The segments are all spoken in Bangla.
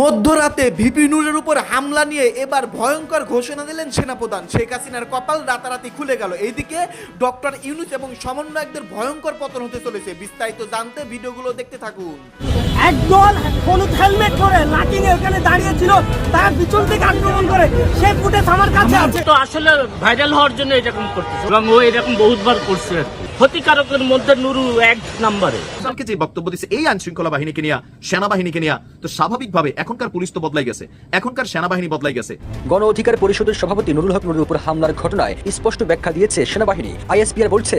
মধ্যরাতে ভিপি নুরের উপর হামলা নিয়ে এবার ভয়ঙ্কর ঘোষণা দিলেন সেনাপ্রধান। শেখ হাসিনার কপাল রাতারাতি খুলে গেল। এইদিকে ডক্টর ইউনুস এবং সমন্বয়কদের ভয়ঙ্কর পতন হতে চলেছে। বিস্তারিত জানতে ভিডিওগুলো দেখতে থাকুন। একদল হলুদ হেলমেট পরে লাকিং এ ওখানে দাঁড়িয়ে ছিল তার পিছন থেকে আক্রমণ করে। সে ফুটেজ আমার কাছে আছে। তো আসলে ভাইরাল হওয়ার জন্য এরকম করতেছে এবং ও এরকম বহুতবার করছে। ক্ষতিকারকের মধ্যে নুরু এক নাম্বারে। সরকারকে যে বক্তব্য দিচ্ছে এই আইন শৃঙ্খলা বাহিনীকে নিয়ে সেনাবাহিনীকে নিয়ে তো স্বাভাবিকভাবে এখনকার পুলিশ তো বদলাই গেছে। এখনকার সেনাবাহিনী বদলাই গেছে। গণ অধিকার পরিষদের সভাপতি নুরুল হক নুরের উপর হামলার ঘটনায় স্পষ্ট ব্যাখ্যা দিয়েছে সেনাবাহিনী। আইএসপিআর বলছে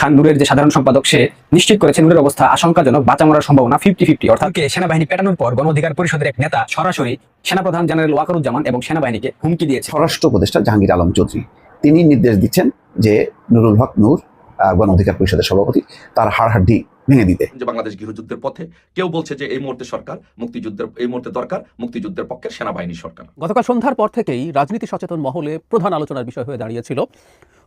খান নূরের যে সাধারণ সম্পাদক সে নিশ্চিত করেছে নূরের অবস্থা আশঙ্কাজনক বাঁচা মরার সম্ভাবনা ফিফটি ফিফটি অর্থাৎ সেনাবাহিনী পেটানোর পর গণ অধিকার পরিষদের এক নেতা সরাসরি সেনাপ্রধান জেনারেল ওয়াকারুজ্জামান এবং সেনাবাহিনীকে হুমকি দিয়েছে। স্বরাষ্ট্র উপদেষ্টা জাহাঙ্গীর আলম চৌধুরী তিনি নির্দেশ দিচ্ছেন যে নুরুল হক নূর আহ, গণ অধিকার পরিষদের সভাপতি তার হাড়হাড্ডি ভেঙে দিতে। যে বাংলাদেশ গৃহযুদ্ধের পথে কেউ বলছে যে এই মুহূর্তে সরকার মুক্তিযুদ্ধের এই মুহূর্তে দরকার মুক্তিযুদ্ধের পক্ষের সেনাবাহিনী সরকার। গতকাল সন্ধ্যার পর থেকেই রাজনীতি সচেতন মহলে প্রধান আলোচনার বিষয় হয়ে দাঁড়িয়েছিল।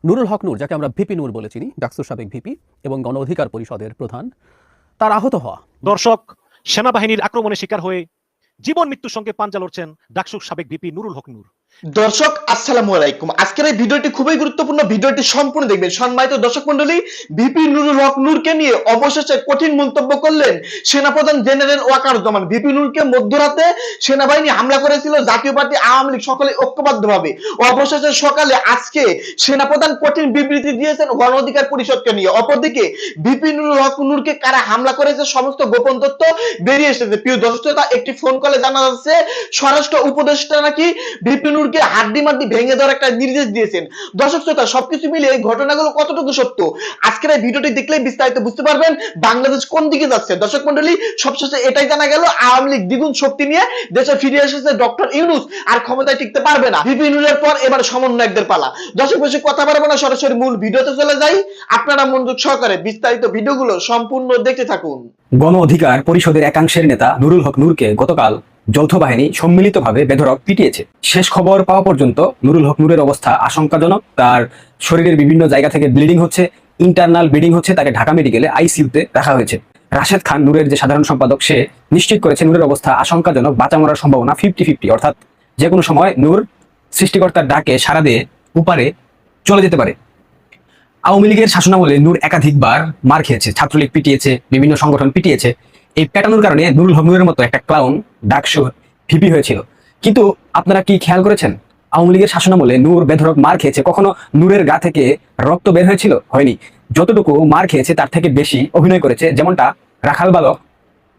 নুরুল হক নূর যাকে আমরা ভিপি নূর বলে চিনি ডাকসুর সাবেক ভিপি এবং গণ অধিকার পরিষদের প্রধান তার আহত হওয়া। দর্শক সেনাবাহিনীর আক্রমণের শিকার হয়ে জীবন মৃত্যুর সঙ্গে পাঞ্জা লড়ছেন ডাকসুর সাবেক বিপি নুরুল হক দর্শক, আসসালামু আলাইকুম। আজকের এই ভিডিওটি খুবই গুরুত্বপূর্ণ। ভিডিওটি সম্পূর্ণ দেখবেন। সম্মানিত দর্শক মন্ডলী বিপি নুরুল হক নূরকে নিয়ে অবশেষে কঠিন মন্তব্য করলেন সেনাপ্রধান জেনারেল ওয়াকারুজ্জামান। বিপি নূরকে মধ্যরাতে সেনাবাহিনী হামলা করেছিল জাতীয় পার্টি আওয়ামী লীগ সকলে ঐক্যবদ্ধভাবে। অবশেষে সকালে আজকে সেনাপ্রধান কঠিন বিবৃতি দিয়েছেন গণ অধিকার পরিষদকে নিয়ে। অপরদিকে বিপি নুরুল হক নূরকে কারা হামলা করেছে সমস্ত গোপন তথ্য বেরিয়ে এসেছে। প্রিয় দর্শক একটি ফোন কলে জানা যাচ্ছে, স্বরাষ্ট্র উপদেষ্টা নাকি বিপি নূরকে হাড্ডি মাড্ডি ভেঙে দেওয়ার একটা নির্দেশ দিয়েছেন। দর্শক শ্রোতা, সবকিছু মিলে এই ঘটনাগুলো কতটুকু সত্য? আজকের এই ভিডিওটি দেখলে বিস্তারিত বুঝতে পারবেন বাংলাদেশ কোন দিকে যাচ্ছে। দর্শক মন্ডলী সবশেষে এটাই জানা গেল, আওয়ামী লীগ দ্বিগুণ শক্তি নিয়ে দেশে ফিরে এসেছে ডক্টর ইউনুস, আর ক্ষমতায় টিকতে পারবে না। বিপি নুরের পর এবার সমন্বয়কদের পালা। দর্শক, বেশি কথা বাড়বো না, সরাসরি মূল ভিডিওতে চলে যাই। আপনারা মনোযোগ সহকারে বিস্তারিত ভিডিওগুলো সম্পূর্ণ দেখতে থাকুন। গণ অধিকার পরিষদের একাংশের নেতা নুরুল হক নূরকে গতকাল যৌথ বাহিনী সম্মিলিতভাবে বেধরক পিটিয়েছে। শেষ খবর পাওয়া পর্যন্ত নুরুল হক নুরের অবস্থা আশঙ্কাজনক। তার শরীরের বিভিন্ন জায়গা থেকে ব্লিডিং হচ্ছে, ইন্টারনাল ব্লিডিং হচ্ছে, তাকে ঢাকা মেডিকেলে আইসিউতে রাখা হয়েছে। রাশেদ খান নূরের যে সাধারণ সম্পাদক, সে নিশ্চিত করেছে নূরের অবস্থা আশঙ্কাজনক, বাঁচা মরার সম্ভাবনা ফিফটি ফিফটি, অর্থাৎ যে কোনো সময় নূর সৃষ্টিকর্তার ডাকে সারা দিয়ে উপারে চলে যেতে পারে। আওয়ামী লীগের শাসনামলে নূর একাধিকবার মার খেয়েছে, ছাত্রলীগ পিটিয়েছে, বিভিন্ন সংগঠন পিটিয়েছে। এই প্যাটানোর কারণে নুরুল হক নুরের মতো একটা ক্লাউন ডাকসু ভিপি হয়েছিল। কিন্তু আপনারা কি খেয়াল করেছেন? আওয়ামী লীগের শাসনামলে নূর বেধরক মার খেয়েছে, কখনো নূরের গা থেকে রক্ত বের হয়েছিল? হয়নি। যতটুকু মার খেয়েছে, তার থেকে বেশি অভিনয় করেছে যেমনটা রাখাল বালক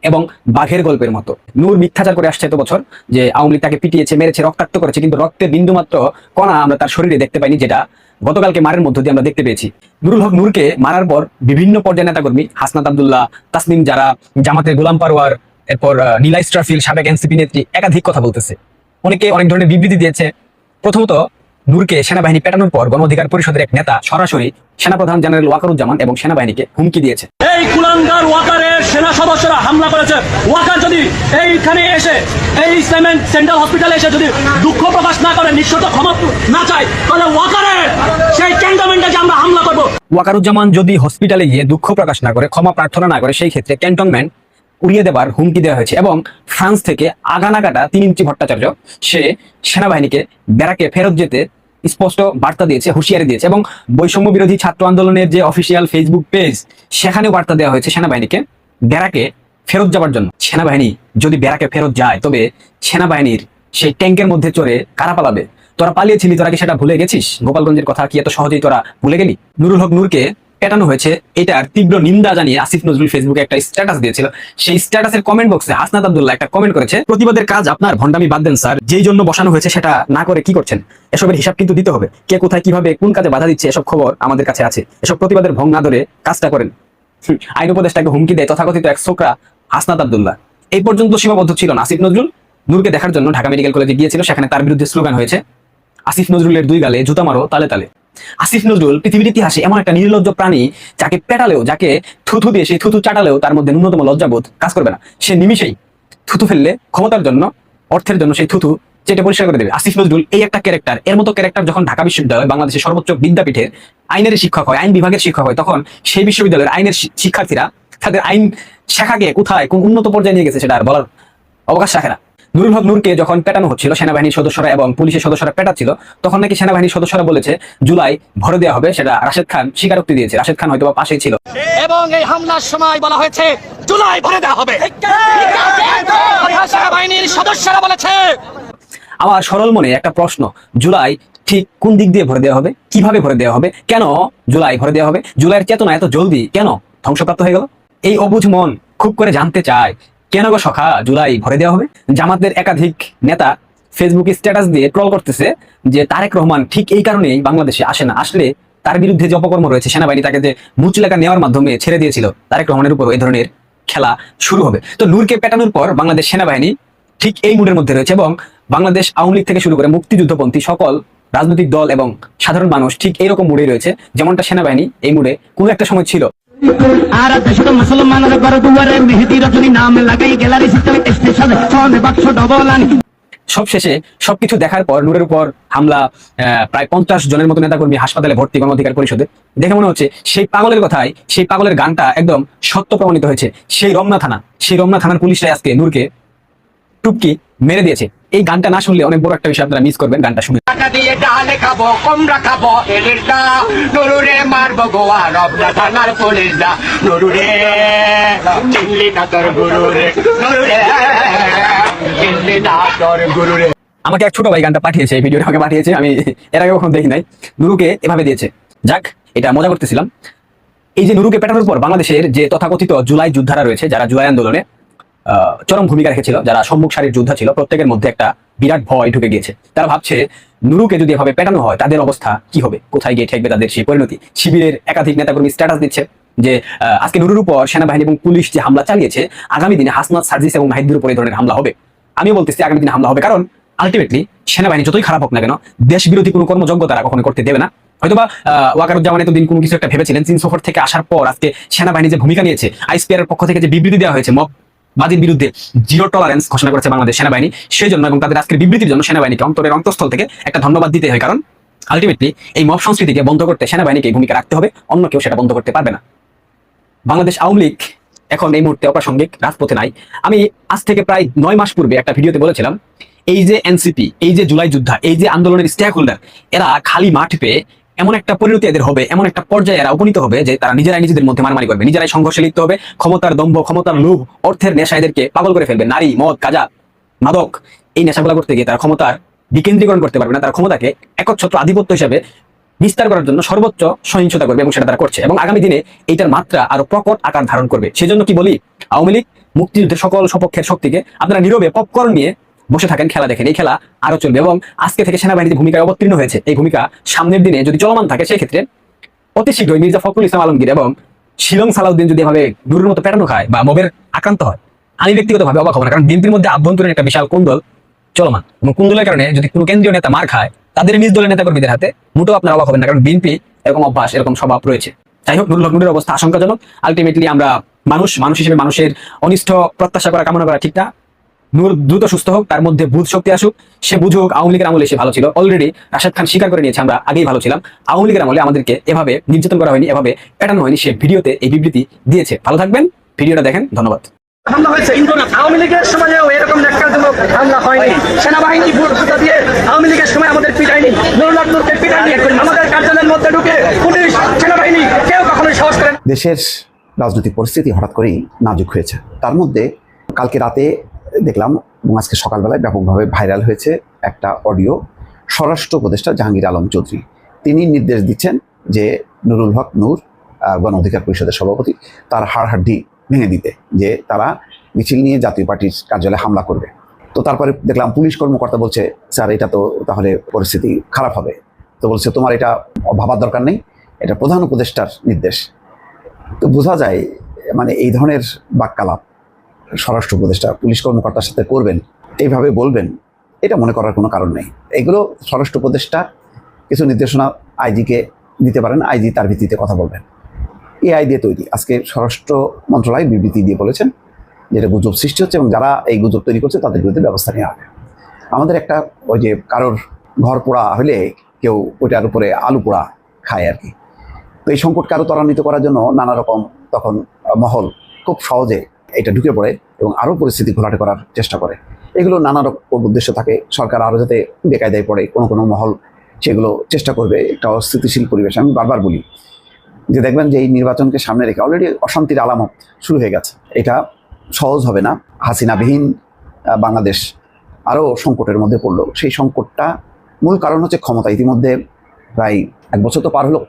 এবং বাঘের গল্পের মতো। নূর মিথ্যাচার করে আসছে এত বছর যে আওয়ামী তাকে পিটিয়েছে, মেরেছে, রক্তাক্ত করেছে, কিন্তু রক্তের বিন্দুমাত্র কণা আমরা তার শরীরে দেখতে পাইনি, যেটা গতকালকে মারের মধ্য দিয়ে আমরা দেখতে পেয়েছি। নুরুল হক নূরকে মারার পর বিভিন্ন পর্যায়ের নেতাকর্মী, হাসনাত আবদুল্লাহ, তাসনিম যারা, জামাতের গোলাম পারোয়ার এরপর নীলা ইস্ট্রাফিল সাবেক এনসিপি নেত্রী একাধিক কথা বলতেছে। অনেকে অনেক ধরনের বিবৃতি দিয়েছে। প্রথমত নূরকে সেনাবাহিনী পেটানোর পর গণ অধিকার পরিষদের এক নেতা সরাসরি সেনাপ্রধান জেনারেল ওয়াকারুজ্জামান এবং সেনাবাহিনীকে হুমকি দিয়েছে। এই কুলাঙ্গার ওয়াকারের সেনা সদস্যরা হামলা করেছে। ওয়াকার যদি এইখানে এসে এই ইসলামেন্ট সেন্ট্রাল হসপিটালে এসে যদি দুঃখ প্রকাশ না করে নিঃশত ক্ষমা না চায় তাহলে ওয়াকারের সেই ক্যান্টনমেন্টে আমরা হামলা করব। ওয়াকারুজ্জামান যদি হসপিটালে গিয়ে দুঃখ প্রকাশ না করে ক্ষমা প্রার্থনা না করে সেই ক্ষেত্রে ক্যান্টনমেন্ট উড়িয়ে দেবার হুমকি দেওয়া হয়েছে এবং ফ্রান্স থেকে আগানাগাটা তিন ইঞ্চি ভট্টাচার্য, সে সেনাবাহিনীকে ব্যারাকে ফেরত যেতে স্পষ্ট বার্তা দিয়েছে, হুঁশিয়ারি দিয়েছে এবং বৈষম্য বিরোধী ছাত্র আন্দোলনের যে অফিসিয়াল ফেসবুক পেজ, সেখানেও বার্তা দেওয়া হয়েছে সেনাবাহিনীকে ব্যারাকে ফেরত যাবার জন্য। সেনাবাহিনী যদি ব্যারাকে ফেরত যায়, তবে সেনাবাহিনীর সেই ট্যাঙ্কের মধ্যে চড়ে কারা পালাবে? তোরা পালিয়েছিলি, তোরা কি সেটা ভুলে গেছিস? গোপালগঞ্জের কথা কি এত সহজেই তোরা ভুলে গেলি? নুরুল হক নূরকে পেটানো হয়েছে। এটার তীব্র নিন্দা জানিয়ে আসিফ নজরুল ফেসবুকে একটা স্ট্যাটাস দিয়েছিল। সেই স্ট্যাটাসের কমেন্ট বক্সে হাসনাত আব্দুল্লাহ একটা কমেন্ট করেছে, প্রতিবাদের কাজ আপনার ভন্ডামি বাদ দেন স্যার। যেই জন্য বসানো হয়েছে সেটা না করে কি করছেন? এসবের হিসাব কিন্তু দিতে হবে। কে কোথায় কীভাবে, কোন কাজে বাধা দিচ্ছে, এসব খবর আমাদের কাছে আছে। এসব প্রতিবাদের ভং না ধরে কাজটা করেন। আইন উপদেষ্টাকে হুমকি দেয় তথাকথিত এক ছোকরা হাসনাত আব্দুল্লাহ। এই পর্যন্ত সীমাবদ্ধ ছিল না আসিফ নজরুল। নূরকে দেখার জন্য ঢাকা মেডিকেল কলেজে গিয়েছিল, সেখানে তার বিরুদ্ধে স্লোগান হয়েছে, আসিফ নজরুলের দুই গালে জুতা মারো, তালে তালে। আসিফ নজরুল পৃথিবীর ইতিহাসে এমন একটা নির্লজ্জ প্রাণী যাকে পেটালেও, যাকে থুথু দিয়ে সেই থুথু চাটালেও তার মধ্যে ন্যূনতম লজ্জাবোধ কাজ করবে না। সে নিমিষেই থুতু ফেললে ক্ষমতার জন্য, অর্থের জন্য সেই থুথু চেটে পরিষ্কার করে দেবে। আসিফ নজরুল এই একটা ক্যারেক্টার এর মতো ক্যারেক্টার যখন ঢাকা বিশ্ববিদ্যালয়, বাংলাদেশের সর্বোচ্চ বিদ্যাপীঠের আইনের শিক্ষক হয়, আইন বিভাগের শিক্ষক হয়, তখন সেই বিশ্ববিদ্যালয়ের আইনের শিক্ষার্থীরা তাদের আইন শাখাকে কোথায়, কোন উন্নত পর্যায়ে নিয়ে গেছে সেটা আর বলার অবকাশ রাখে না। নুরুল হক নূরকে যখন পেটানো হচ্ছিল সেনাবাহিনীর সদস্যরা এবং পুলিশের সদস্যরা পেটাচ্ছিল তখন নাকি সেনাবাহিনীর সদস্যরা বলেছে জুলাই ভরে দেওয়া হবে। সেটা রাশেদ খান স্বীকারোক্তি দিয়েছে। রাশেদ খান হয়তো পাশেই ছিল। এবং এই হামলার সময় বলা হয়েছে জুলাই ভরে দেওয়া হবে। সেনাবাহিনীর সদস্যরা বলেছে আমার সরল মনে একটা প্রশ্ন জুলাই ঠিক কোন দিক দিয়ে ভরে দেওয়া হবে? কীভাবে ভরে দেওয়া হবে? কেন জুলাই ভরে দেওয়া হবে? জুলাইয়ের চেতনা এত জলদি কেন ধ্বংসপ্রাপ্ত হয়ে গেল? এই অবুঝ মন খুব করে জানতে চায় কেন গো সখা? জুলাই ভরে দেওয়া হবে। জামাতের একাধিক নেতা ফেসবুকে স্ট্যাটাস দিয়ে ট্রল করতেছে যে তারেক রহমান ঠিক এই কারণেই বাংলাদেশে আসে না। আসলে তার বিরুদ্ধে যে অপকর্ম রয়েছে, সেনাবাহিনী তাকে যে মুচলেখা নেওয়ার মাধ্যমে ছেড়ে দিয়েছিল, তারেক রহমানের উপর এই ধরনের খেলা শুরু হবে। তো নূরকে পেটানোর পর বাংলাদেশ সেনাবাহিনী ঠিক এই মুডের মধ্যে রয়েছে এবং বাংলাদেশ আওয়ামী লীগ থেকে শুরু করে মুক্তিযুদ্ধপন্থী সকল রাজনৈতিক দল এবং সাধারণ মানুষ ঠিক এইরকম মুডে রয়েছে, যেমনটা সেনাবাহিনী এই মুডে কোনো একটা সময় ছিল। আর দেশের মুসলমানের ঘর মেহেদি রজনী নাম লাগাই গ্যালারি সিস্টেম স্টেশন ছনে বাক্স ডবল আনি। সব সবকিছু দেখার পর, নূরের উপর হামলা প্রায় পঞ্চাশ জনের মতো নেতাকর্মী হাসপাতালে ভর্তি গণঅধিকার পরিষদে। দেখে মনে হচ্ছে সেই পাগলের কথায়, সেই পাগলের গানটা একদম সত্য প্রমাণিত হয়েছে। সেই রমনা থানা, সেই রমনা থানার পুলিশরাই আজকে নূরকে টুপকি মেরে দিয়েছে। এই গানটা না শুনলে অনেক বড় একটা বিষয় আপনারা মিস করবেন গানটা শুনে। টাকা দিয়ে ডালে খাব কমরা খাব এলির দা। নুরুরে মারবো গোয়া রবনা থানার পুলিশ দা। নুরুরে চিনলি না তোর গুরুরে নুরুরে চিনলি না তোর গুরুরে আমাকে এক ছোট ভাই গানটা পাঠিয়েছে এই ভিডিওটা আমাকে পাঠিয়েছে আমি এর আগে কখনো দেখি নাই। নুরুকে এভাবে দিয়েছে। যাক এটা মজা করতেছিলাম। এই যে নুরুকে পেটানোর পর বাংলাদেশের যে তথাকথিত জুলাই যোদ্ধারা রয়েছে যারা জুলাই আন্দোলনে চরম ভূমিকা রেখেছিল, যারা সম্মুখ সারির যোদ্ধা ছিল, প্রত্যেকের মধ্যে একটা বিরাট ভয় ঢুকে গিয়েছে। তারা ভাবছে, নুরুকে যদি এভাবে পেটানো হয়, তাদের অবস্থা কি হবে? কোথায় গিয়ে ঠেকবে তাদের সেই পরিণতি? শিবিরের একাধিক নেতাকর্মী স্ট্যাটাস দিচ্ছে যে আজকে নুরুর উপর সেনাবাহিনী এবং পুলিশ যে হামলা চালিয়েছে, আগামী দিনে হাসনাত, সার্জিস এবং নাহিদুর উপর এই ধরনের হামলা হবে। আমিও বলতেছি, আগামী দিনে হামলা হবে, কারণ আলটিমেটলি সেনাবাহিনী যতই খারাপ হোক না কেন দেশ বিরোধী কোনো কর্মযোগ্য তারা কখনো করতে দেবে না। হয়তোবা ওয়াকারুজ্জামান এতদিন কোনো কিছু একটা ভেবেছিলেন চীন সফর থেকে আসার পর আজকে সেনাবাহিনী যে ভূমিকা নিয়েছে আইসপিআর পক্ষ থেকে যে বিবৃতি দেওয়া হয়েছে, মব বাদীর বিরুদ্ধে জিরো টলারেন্স ঘোষণা করেছে বাংলাদেশ সেনাবাহিনী। সেই জন্য এবং তাদের আজকের বিবৃতির জন্য সেনাবাহিনীকে অন্তরের অন্তঃস্থল থেকে একটা ধন্যবাদ দিতে হয়। কারণ আলটিমেটলি এই মব সংস্কৃতিকে বন্ধ করতে সেনাবাহিনীকে ভূমিকা রাখতে হবে, অন্য কেউ সেটা বন্ধ করতে পারবে না। বাংলাদেশ আওয়ামী লীগ এখন এই মুহূর্তে অপ্রাসঙ্গিক, রাজপথে নাই। আমি আজ থেকে প্রায় নয় মাস পূর্বে একটা ভিডিওতে বলেছিলাম, এই যে এনসিপি এই যে জুলাই যোদ্ধা, এই যে আন্দোলনের স্টেক হোল্ডার এরা খালি মাঠ পেয়ে এমন একটা পরিণতি এদের হবে, এমন একটা পর্যায়ে এরা উপনীত হবে যে তারা নিজেরাই নিজেদের মধ্যে মারামারি করবে, নিজেরাই সংঘর্ষে লিপ্ত হবে, ক্ষমতার দম্ভ, ক্ষমতার লোভ অর্থের নেশা এদেরকে পাগল করে ফেলবে, নারী, মদ, গাজা, মাদক, এই নেশাগুলা করতে গিয়ে তারা ক্ষমতার বিকেন্দ্রীকরণ করতে পারবে না, তারা ক্ষমতাকে একচ্ছত্র আধিপত্য হিসেবে বিস্তার করার জন্য সর্বোচ্চ সহিংসতা করবে এবং সেটা তারা করছে এবং আগামী দিনে এইটার মাত্রা আরও প্রকট আকার ধারণ করবে। সেজন্য কি বলি? আওয়ামী লীগ মুক্তিযুদ্ধের সকল সপক্ষের শক্তিকে আপনারা নীরবে পপকর্ন নিয়ে বসে থাকেন, খেলা দেখেন। এই খেলা আরও চলবে এবং আজকে থেকে সেনাবাহিনীর ভূমিকায় অবতীর্ণ হয়েছে। এই ভূমিকা সামনের দিনে যদি চলমান থাকে সেই ক্ষেত্রে অতি শীঘ্রই মির্জা ফখরুল ইসলাম আলমগীর এবং শিলং সালাউদ্দিন যদি এভাবে নুরের মতো পেটানো খায় বা মবের আক্রান্ত হয়, আমি ব্যক্তিগতভাবে অবাক হব কারণ বিএনপির মধ্যে আভ্যন্তরীণ একটা বিশাল কুন্দল চলমান। এবং কুন্দলের কারণে যদি কোনো কেন্দ্রীয় নেতা মার খায়, তাদের নিজ দলের নেতাকর্মীদের হাতে মোটেও আপনার অবাক হবেন না, কারণ বিএনপি এরকম অভ্যাস, এরকম স্বভাব রয়েছে। যাই হোক নুরুল হকনুরের অবস্থা আশঙ্কাজনক। আলটিমেটলি আমরা মানুষ মানুষ হিসেবে মানুষের অনিষ্ট, প্রত্যাশা করা, কামনা করা ঠিক না। নূর দ্রুত সুস্থ হোক তার মধ্যে বুধ শক্তি আসুক সে বুঝুক আওয়ামী লীগের আমলে সে ভালো ছিল। অলরেডি রাশেদ খান স্বীকার করে নিয়েছে আমরা আগেই ভালো ছিলাম। আওয়ামী লীগের আমলে আমাদেরকে এভাবে নির্যাতন করা হয়নি এভাবে পেটানো হয়নি সে ভিডিওতে এই বিবৃতি দিয়েছে। ভালো থাকবেন ভিডিওটা দেখেন ধন্যবাদ। হামলা হয়েছে আওয়ামী লীগের সময়ও এরকম ন্যাক্কারজনক হামলা হয়নি। সেনাবাহিনী বুটজুতা দিয়ে আওয়ামী লীগের সময় আমাদের পিটায়নি। নুরুল্লাহ নূরকে পিটায়নি। আমাদের কার্যালয়ের মধ্যে ঢুকে পুলিশ সেনাবাহিনী কেউ কখনোই সাহস করে দেশের রাজনৈতিক পরিস্থিতি হঠাৎ করেই নাজুক হয়েছে। তার মধ্যে কালকে রাতে দেখলাম আজকে সকালবেলায় ব্যাপকভাবে ভাইরাল হয়েছে একটা অডিও স্বরাষ্ট্র উপদেষ্টা জাহাঙ্গীর আলম চৌধুরী। তিনি নির্দেশ দিচ্ছেন যে নুরুল হক নূর গণ অধিকার পরিষদের সভাপতি, তার হাড় হাড্ডি ভেঙে দিতে, যে তারা মিছিল নিয়ে জাতীয় পার্টির কার্যালয়ে হামলা করবে। তো তারপরে দেখলাম পুলিশ কর্মকর্তা বলছে, স্যার, এটা তো তাহলে পরিস্থিতি খারাপ হবে। তো বলছে, তোমার এটা ভাবার দরকার নেই, এটা প্রধান উপদেষ্টার নির্দেশ। তো বোঝা যায় মানে এই ধরনের বাক্যালাপ স্বরাষ্ট্র উপদেষ্টা, পুলিশ কর্মকর্তার সাথে করবেন, এইভাবে বলবেন, এটা মনে করার কোনো কারণ নেই। এগুলো স্বরাষ্ট্র উপদেষ্টা কিছু নির্দেশনা আইজিকে দিতে পারেন, আইজি তার ভিত্তিতে কথা বলবেন। এআই দিয়ে তৈরি। আজকে স্বরাষ্ট্র মন্ত্রণালয় বিবৃতি দিয়ে বলেছেন যে এটা গুজব সৃষ্টি হচ্ছে এবং যারা এই গুজব তৈরি করছে তাদের বিরুদ্ধে ব্যবস্থা নেওয়া হবে। আমাদের একটা ওই যে কারোর ঘর পোড়া হলে কেউ ওইটার উপরে আলু পোড়া খায় আর কি। তো এই সংকটকে আরও ত্বরান্বিত করার জন্য নানা রকম তখন মহল খুব সহজে এটা ঢুকে পড়ে এবং আরও পরিস্থিতি ঘোলাটে করার চেষ্টা করে। এগুলো নানা রকম উদ্দেশ্য থাকে। সরকার আরও যাতে বেকায়দায় পড়ে, কোনো কোনো মহল সেগুলো চেষ্টা করবে। একটা অস্থিতিশীল পরিবেশ, আমি বারবার বলি। যে দেখবেন যে এই নির্বাচনকে সামনে রেখে অলরেডি অশান্তির আলামত শুরু হয়ে গেছে। এটা সহজ হবে না। হাসিনাবিহীন বাংলাদেশ আরও সংকটের মধ্যে পড়ল। সেই সংকটটা মূল কারণ হচ্ছে ক্ষমতা। ইতিমধ্যে প্রায় এক বছর তো পার হলো।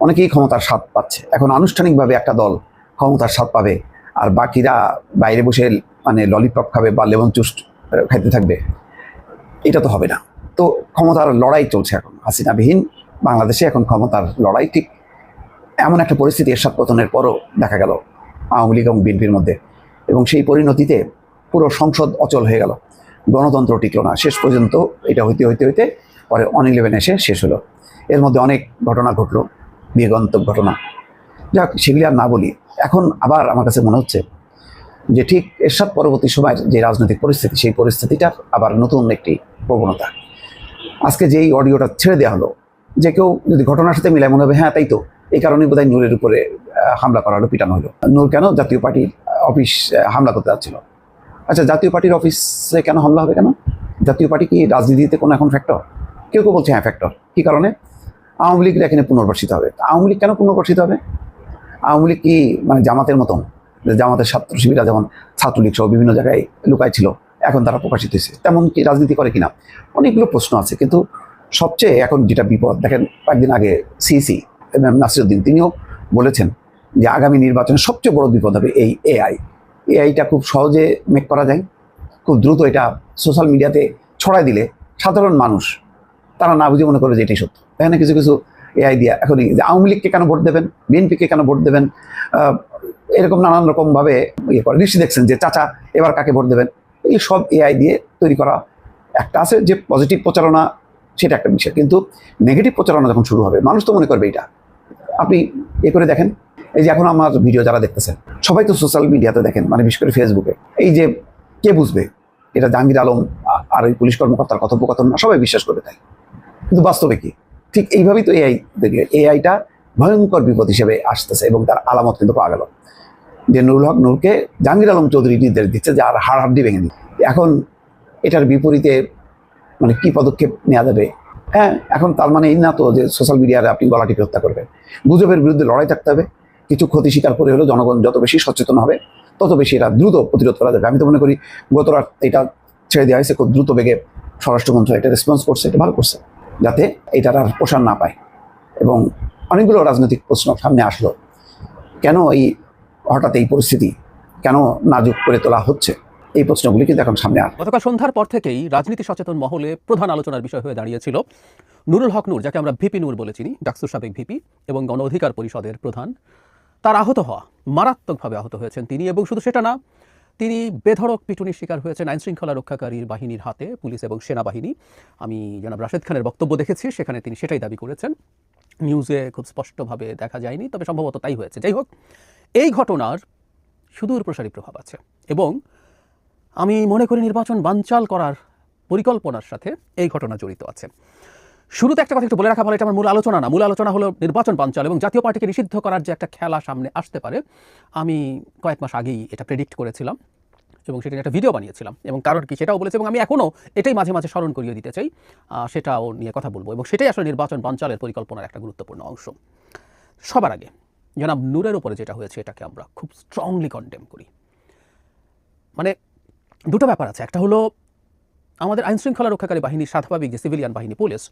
অনেকেই ক্ষমতার স্বাদ পাচ্ছে। এখন আনুষ্ঠানিকভাবে একটা দল ক্ষমতার স্বাদ পাবে। আর বাকিরা বাইরে বসে মানে ললিপপ খাবে বা লেমন চুস্ট খাইতে থাকবে, এটা তো হবে না। তো ক্ষমতার লড়াই চলছে এখন। হাসিনাবিহীন বাংলাদেশে এখন ক্ষমতার লড়াই, ঠিক এমন একটা পরিস্থিতি এরশাদ পতনের পরও দেখা গেল আওয়ামী লীগ এবং বিএনপির মধ্যে। এবং সেই পরিণতিতে পুরো সংসদ অচল হয়ে গেল। গণতন্ত্র টিকলো না। শেষ পর্যন্ত এটা হইতে হইতে হইতে পরে অন ইলেভেন এসে শেষ হলো। এর মধ্যে অনেক ঘটনা ঘটলো বিয়েগন্তক ঘটনা। যাক, সেগুলি আর না বলি। এখন আবার আমার কাছে মনে হচ্ছে যে ঠিক এরশাদ পরবর্তী সময়ের যে রাজনৈতিক পরিস্থিতি, সেই পরিস্থিতিটার আবার নতুন একটি প্রবণতা। আজকে যেই অডিওটা ছেড়ে দেওয়া হলো, যে কেউ যদি ঘটনার সাথে মিলায় মনে হবে হ্যাঁ তাই তো। এই কারণে বোধহয় নূরের উপরে হামলা করা হলো পিটানো হলো। নূর কেন জাতীয় পার্টির অফিস হামলা করতে যাচ্ছিল? আচ্ছা জাতীয় পার্টির অফিসে কেন হামলা হবে কেন? জাতীয় পার্টি কি রাজনীতিতে কোনো এখন ফ্যাক্টর কেউ কেউ বলছে হ্যাঁ ফ্যাক্টর কী কারণে? আওয়ামী লীগ এখানে পুনর্বাসিত হবে। আওয়ামী লীগ কেন পুনর্বাসিত হবে? আওয়ামী লীগ কি মানে জামাতের মতন? জামাতের ছাত্র শিবিরা যেমন ছাত্রলীগ সহ বিভিন্ন জায়গায় লুকায় ছিল এখন তারা প্রকাশিত হয়েছে। তেমন কি রাজনীতি করে কিনা? অনেকগুলো প্রশ্ন আছে। কিন্তু সবচেয়ে এখন যেটা বিপদ, দেখেন কয়েকদিন আগে সিসি নাসিরুদ্দিন তিনিও বলেছেন যে আগামী নির্বাচনে সবচেয়ে বড় বিপদ হবে এই এআই। এআইটা খুব সহজে মেক করা যায়। খুব দ্রুত এটা সোশ্যাল মিডিয়াতে ছড়াই দিলে সাধারণ মানুষ, তারা না বুঝে মনে করবে যে এটাই সত্য। এখানে কিছু কিছু এআই দিয়া এখনই যে আওয়ামী লীগকে কেন ভোট দেবেন? বিএনপিকে কেন ভোট দেবেন? এরকম নানান রকমভাবে ইয়ে করে। নিশ্চয়ই দেখছেন যে চাচা, এবার কাকে ভোট দেবেন? এই সব এআই দিয়ে তৈরি করা। একটা আছে যে পজিটিভ প্রচারণা, সেটা একটা বিষয়। কিন্তু নেগেটিভ প্রচারণা যখন শুরু হবে, মানুষ তো মনে করবে এটা। আপনি এ করে দেখেন। এই যে এখন আমার ভিডিও যারা দেখতেছেন, সবাই তো সোশ্যাল মিডিয়াতে দেখেন মানে বিশেষ করে ফেসবুকে এই যে কে বুঝবে? এটা জাহাঙ্গীর আলম আর ওই পুলিশ কর্মকর্তার কথোপকথন না সবাই বিশ্বাস করে তাই। কিন্তু বাস্তবে কি? ঠিক এইভাবেই তো এআই এআইটা ভয়ঙ্কর বিপদ হিসেবে আসতেছে এবং তার আলামত কিন্তু পাওয়া গেল। যে নুরুল হক নূরকে জাহাঙ্গীর আলম চৌধুরী নির্দেশ দিচ্ছে যে আর হাড় হাড্ডি ভেঙে দিই এখন এটার বিপরীতে মানে কি পদক্ষেপ নেওয়া যাবে? হ্যাঁ এখন তার মানে এই না তো যে সোশ্যাল মিডিয়ায় আপনি গলা টিপে হত্যা করবেন। গুজবের বিরুদ্ধে লড়াই থাকতে হবে। কিছু ক্ষতি স্বীকার করে হলেও জনগণ যত বেশি সচেতন হবে, তত বেশি এটা দ্রুত প্রতিরোধ করা যাবে। আমি তো মনে করি গত রাত এটা ছেড়ে দেওয়া হয়েছে, খুব দ্রুত বেগে স্বরাষ্ট্র মন্ত্রণালয় এটা রেসপন্স করছে, এটা ভালো করছে। যাতে এটার আর প্রসার না পায়। এবং অনেকগুলো রাজনৈতিক প্রশ্ন সামনে আসলো। কেন এই হঠাৎ এই পরিস্থিতি? কেন নাজুক করে তোলা হচ্ছে? এই প্রশ্নগুলি কিন্তু এখন সামনে আসে গতকাল সন্ধ্যার পর থেকেই রাজনীতি সচেতন মহলে প্রধান আলোচনার বিষয় হয়ে দাঁড়িয়েছিল নুরুল হক নূর, যাকে আমরা ভিপি নূর বলে চিনি ডাকসুর সাবেক ভিপি এবং গণ অধিকার পরিষদের প্রধান। তার আহত হওয়া মারাত্মকভাবে আহত হয়েছেন তিনি এবং শুধু সেটা না তিনি বেধড়ক পিটুনির শিকার হয়েছেন আইন শৃঙ্খলা রক্ষাকারীর বাহিনীর হাতে, পুলিশ এবং সেনাবাহিনী। আমি জনাব রাশেদ খানের বক্তব্য দেখেছি, সেখানে তিনি সেটাই দাবি করেছেন। নিউজে খুব স্পষ্টভাবে দেখা যায়নি, তবে সম্ভবত তাই হয়েছে। যাই হোক, এই ঘটনার সুদূর প্রসারী প্রভাব আছে এবং আমি মনে করি নির্বাচন বানচাল করার পরিকল্পনার সাথে এই ঘটনা জড়িত আছে। শুরুতে একটা কথা একটু বলে রাখা ভালো, এটা আমার মূল আলোচনা না। মূল আলোচনা হলো নির্বাচন বানচাল এবং জাতীয় পার্টিকে নিষিদ্ধ করার যে একটা খেলা সামনে আসতে পারে, আমি কয়েক মাস আগেই এটা প্রেডিক্ট করেছিলাম এবং সেটা একটা ভিডিও বানিয়েছিলাম এবং কারণ কি সেটাও বলেছে এবং আমি এখনও এটাই মাঝে মাঝে স্মরণ করিয়ে দিতে চাই সেটাও নিয়ে কথা বলব এবং সেটাই আসলে নির্বাচন বানচালের পরিকল্পনার একটা গুরুত্বপূর্ণ অংশ। সবার আগে, জনাব নূরের উপরে যেটা হয়েছে এটাকে আমরা খুব স্ট্রংলি কন্ডেম করি। মানে দুটো ব্যাপার আছে, একটা হলো আমাদের আইন শৃঙ্খলা রক্ষাকারী বাহিনী স্বাভাবিক যে সিভিলিয়ান বাহিনী, পুলিশ,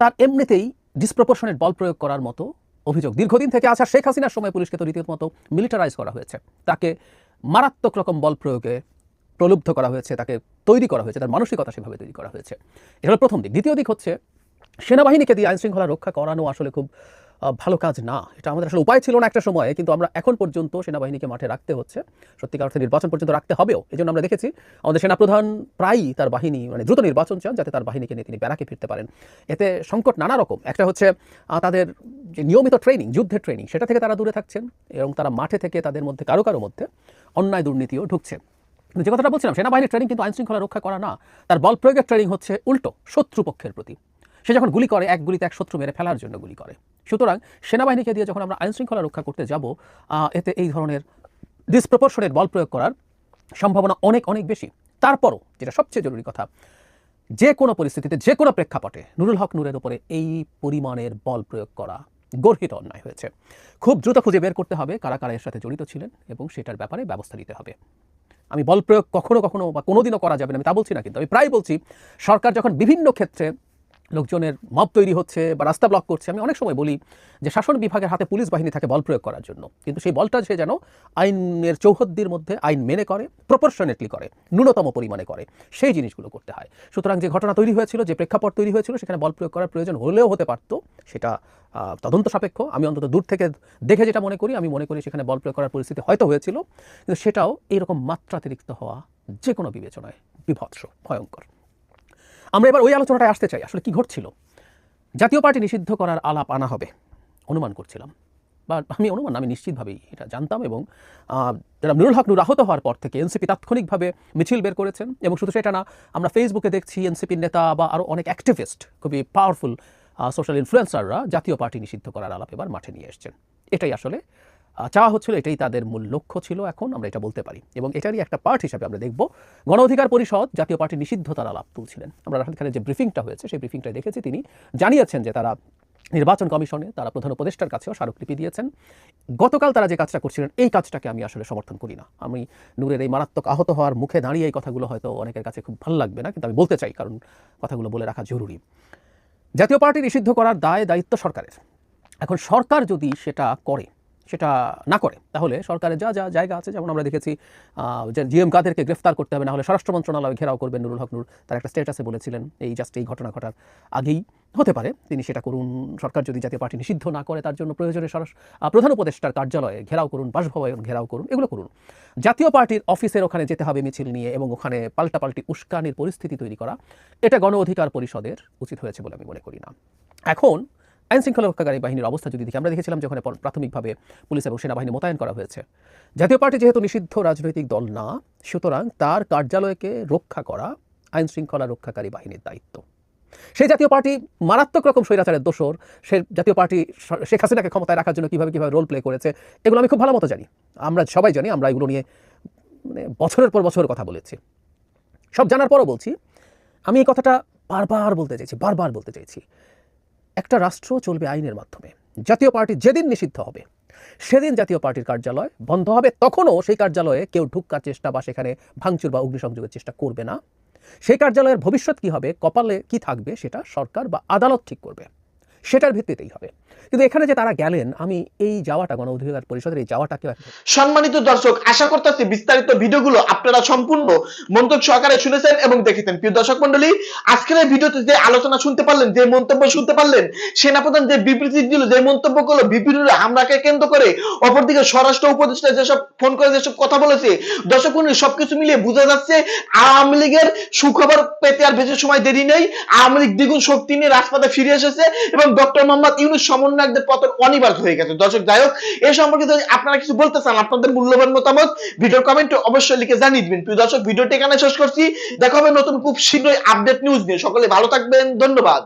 তার এমনিতেই ডিসপ্রপোর্শনেট বল প্রয়োগ করার মতো অভিযোগ। দীর্ঘদিন থেকে আসা শেখ হাসিনার সময় পুলিশকে তো রীতিমতো মিলিটারাইজ করা হয়েছে। তাকে মারাত্মক রকম বল প্রয়োগে প্রলুব্ধ করা হয়েছে, তাকে তৈরি করা হয়েছে, তার মানসিকতা সেভাবে তৈরি করা হয়েছে। এটা প্রথম দিক। দ্বিতীয় দিক হচ্ছে, সেনাবাহিনীকে দিয়ে আইন শৃঙ্খলা রক্ষা করানো আসলে খুব ভালো কাজ না। এটা আমাদের আসলে উপায় ছিল না একটা সময়ে, কিন্তু আমরা এখন পর্যন্ত সেনাবাহিনীকে মাঠে রাখতে হচ্ছে। সত্যিকার অর্থে নির্বাচন পর্যন্ত রাখতে হবেও এই জন্য আমরা দেখেছি আমাদের সেনাপ্রধান প্রায়ই তার বাহিনী মানে দ্রুত নির্বাচন চান যাতে তার বাহিনীকে নিয়ে তিনি ব্যারাকে ফিরতে পারেন। এতে সংকট নানা রকম। একটা হচ্ছে তাদের যে নিয়মিত ট্রেনিং যুদ্ধের ট্রেনিং সেটা থেকে তারা দূরে থাকছেন এবং তারা মাঠে থেকে তাদের মধ্যে, কারও কারও মধ্যে অন্যায় দুর্নীতিও ঢুকছে। যে কথাটা বলছিলাম, সেনাবাহিনীর ট্রেনিং কিন্তু আইনশৃঙ্খলা রক্ষা করা না। তার বল প্রয়োগের ট্রেনিং হচ্ছে উল্টো শত্রুপক্ষের প্রতি। সে যখন গুলি করে, এক গুলিতে এক শত্রু মেরে ফেলার জন্য গুলি করে। সুতরাং সেনাবাহিনীকে দিয়ে যখন আমরা আইন শৃঙ্খলা রক্ষা করতে যাব এতে এই ধরনের ডিসপ্রপোর্শনের বল প্রয়োগ করার সম্ভাবনা অনেক অনেক বেশি। তারপরও যেটা সবচেয়ে জরুরি কথা, যে কোনো পরিস্থিতিতে, যে কোনো প্রেক্ষাপটে নুরুল হক নূরের উপরে এই পরিমাণের বল প্রয়োগ করা গর্হিত অন্যায় হয়েছে। খুব দ্রুত খুঁজে বের করতে হবে কারা কারা এর সাথে জড়িত ছিলেন এবং সেটার ব্যাপারে ব্যবস্থা নিতে হবে। আমি বল প্রয়োগ কখনো কখনো বা কোনোদিনও করা যাবে না, আমি তা বলছি না কিন্তু, আমি প্রায় বলছি, সরকার যখন বিভিন্ন ক্ষেত্রে লোকজনের মব তৈরি হচ্ছে বা রাস্তা ব্লক করছে। আমি অনেক সময় বলি যে শাসন বিভাগের হাতে পুলিশ বাহিনী থাকে বল প্রয়োগ করার জন্য। কিন্তু সেই বলটা সে যেন আইনের চৌহদ্দির মধ্যে আইন মেনে করে প্রপোর্শনেটলি করে, ন্যূনতম পরিমাণে করে, সেই জিনিসগুলো করতে হয়। সুতরাং যে ঘটনা তৈরি হয়েছিল, যে প্রেক্ষাপট তৈরি হয়েছিল, সেখানে বল প্রয়োগ করার প্রয়োজন হলেও হতে পারত, সেটা তদন্ত সাপেক্ষ। আমি অন্তত দূর থেকে দেখে যেটা মনে করি, আমি মনে করি সেখানে বল প্রয়োগ করার পরিস্থিতি হয়তো হয়েছিল। কিন্তু সেটাও এইরকম মাত্রাতিরিক্ত হওয়া যে কোনো বিবেচনায় বিভৎস, ভয়ঙ্কর। আমরা এবার ওই আলোচনাটায় আসতে চাই, আসলে কি ঘটছিল? জাতীয় পার্টি নিষিদ্ধ করার আলাপ আনা হবে, অনুমান করছিলাম। বা আমি অনুমান, আমি নিশ্চিতভাবেই এটা জানতাম এবং যারা নুরুল হক নুর আহত হওয়ার পর থেকে এনসিপি তাৎক্ষণিকভাবে মিছিল বের করেছেন এবং শুধু সেটা না, আমরা ফেসবুকে দেখছি এনসিপির নেতা বা আরও অনেক অ্যাক্টিভিস্ট খুবই পাওয়ারফুল সোশ্যাল ইনফ্লুয়েন্সাররা জাতীয় পার্টি নিষিদ্ধ করার আলাপ এবার মাঠে নিয়ে এসছেন। এটাই আসলে চাওয়া হচ্ছিল, এটাই তাদের মূল লক্ষ্য ছিল এখন, আমরা এটা বলতে পারি। এবং এটারই একটা পার্ট হিসাবে আমরা দেখব। গণ অধিকার পরিষদ, জাতীয় পার্টি নিষিদ্ধ তারা লাভ তুলছিলেন। আমরা রাহাত খানের যে ব্রিফিংটা হয়েছে, সেই ব্রিফিংটা দেখেছি তিনি জানিয়েছেন যে তারা নির্বাচন কমিশনে, তারা প্রধান উপদেষ্টার কাছেও স্মারকলিপি দিয়েছেন। গতকাল তারা যে কাজটা করছিলেন, এই কাজটাকে আমি আসলে সমর্থন করি না। আমি নূরের এই মারাত্মক আহত হওয়ার মুখে দাঁড়িয়ে এই কথাগুলো হয়তো অনেকের কাছে খুব ভালো লাগবে না, কিন্তু আমি বলতে চাই, কারণ কথাগুলো বলে রাখা জরুরি। জাতীয় পার্টি নিষিদ্ধ করার দায় দায়িত্ব সরকারের। এখন সরকার যদি সেটা করে সেটা না করে। তাহলে সরকারের যা যা জায়গা আছে, যেমন আমরা দেখেছি যে জিএম কাদেরকে গ্রেফতার করতে হবে না হলে স্বরাষ্ট্র মন্ত্রণালয় ঘেরাও করবেন নুরুল হক নূর। তার একটা স্টেটাসে বলেছিলেন, এই জাস্ট এই ঘটনা ঘটার আগেই। হতে পারে, তিনি সেটা করুন, সরকার যদি জাতীয় পার্টি নিষিদ্ধ না করে, তার জন্য প্রয়োজনে প্রধান উপদেষ্টার কার্যালয়ে ঘেরাও করুন, বাসভবন ঘেরাও করুন, এগুলো করুন। জাতীয় পার্টির অফিসের ওখানে যেতে হবে মিছিল নিয়ে এবং ওখানে পাল্টাপাল্টি উস্কানির পরিস্থিতি তৈরি করা। এটা গণ অধিকার পরিষদের উচিত হয়েছে বলে আমি মনে করি না। এখন আইন শৃঙ্খলা রক্ষাকারী বাহিনীর অবস্থা যদি দেখি, আমরা দেখেছিলাম যে ওখানে প্রাথমিকভাবে পুলিশ এবং সেনাবাহিনী মোতায়েন করা হয়েছে। জাতীয় পার্টি যেহেতু নিষিদ্ধ রাজনৈতিক দল না, সুতরাং তার কার্যালয়কে রক্ষা করা আইন শৃঙ্খলা রক্ষাকারী বাহিনীর দায়িত্ব। সেই জাতীয় পার্টি মারাত্মক রকম স্বৈরাচারের দোষর, সে জাতীয় পার্টি শেখ হাসিনাকে ক্ষমতায় রাখার জন্য কীভাবে কীভাবে রোল প্লে করেছে, এগুলো আমি খুব ভালো মতো জানি। আমরা সবাই জানি, আমরা এগুলো নিয়ে মানে বছরের পর বছর কথা বলেছি। সব জানার পরও বলছি, আমি এই কথাটা বারবার বলতে চাইছি, বারবার বলতে চাইছি। একটা রাষ্ট্র চলবে আইনের মাধ্যমে। জাতীয় পার্টি যেদিন নিষিদ্ধ হবে, সেদিন জাতীয় পার্টির কার্যালয় বন্ধ হবে। তখনও সেই কার্যালয়ে কেউ ঢুকার চেষ্টা বা সেখানে ভাঙচুর বা অগ্নিসংযোগের চেষ্টা করবে না। সেই কার্যালয়ের ভবিষ্যৎ কি হবে, কপালে কি থাকবে, সেটা সরকার বা আদালত ঠিক করবে। সেটার ভিত্তিতেই হবে। কিন্তু এখানে যে তারা গেলেন, আমি এই যাওয়াটা গণ অধিকার পরিষদের এই যাওয়াটাকে সম্মানিত দর্শক, আশা করতেছি বিস্তারিত ভিডিওগুলো আপনারা সম্পূর্ণ মন্তব্য সহকারে শুনেছেন এবং দেখেছেন। প্রিয় দর্শক মন্ডলী আজকের এই ভিডিওতে যে আলোচনা শুনতে পারলেন, যে মন্তব্য শুনতে পারলেন, সেনাপ্রধান যে বিবৃতি দিল, যে মন্তব্য করল বিপিনুর হামলাকে কেন্দ্র করে, অপরদিকে স্বরাষ্ট্র উপদেষ্টা যেসব ফোন করে যেসব কথা বলেছে, দর্শক মন্ডলী সবকিছু মিলিয়ে বোঝা যাচ্ছে আওয়ামী লীগের সুখবর পেতে আর বেশি সময় দেরি নেই। আওয়ামী লীগ দ্বিগুণ শক্তি নিয়ে রাজপথে ফিরে এসেছে এবং ডক্টর মোহাম্মদ ইউনুস সমন্বয়কদের পতন অনিবার্য হয়ে গেছে। দর্শক, যাই হোক, এ সম্পর্কে যদি আপনারা কিছু বলতে চান, আপনাদের মূল্যবান মতামত, ভিডিও কমেন্ট অবশ্যই লিখে জানিয়ে দিবেন। প্রিয় দর্শক, ভিডিওটি এখানে শেষ করছি। দেখা হবে নতুন খুব শীঘ্রই আপডেট নিউজ নিয়ে। সকলে ভালো থাকবেন, ধন্যবাদ।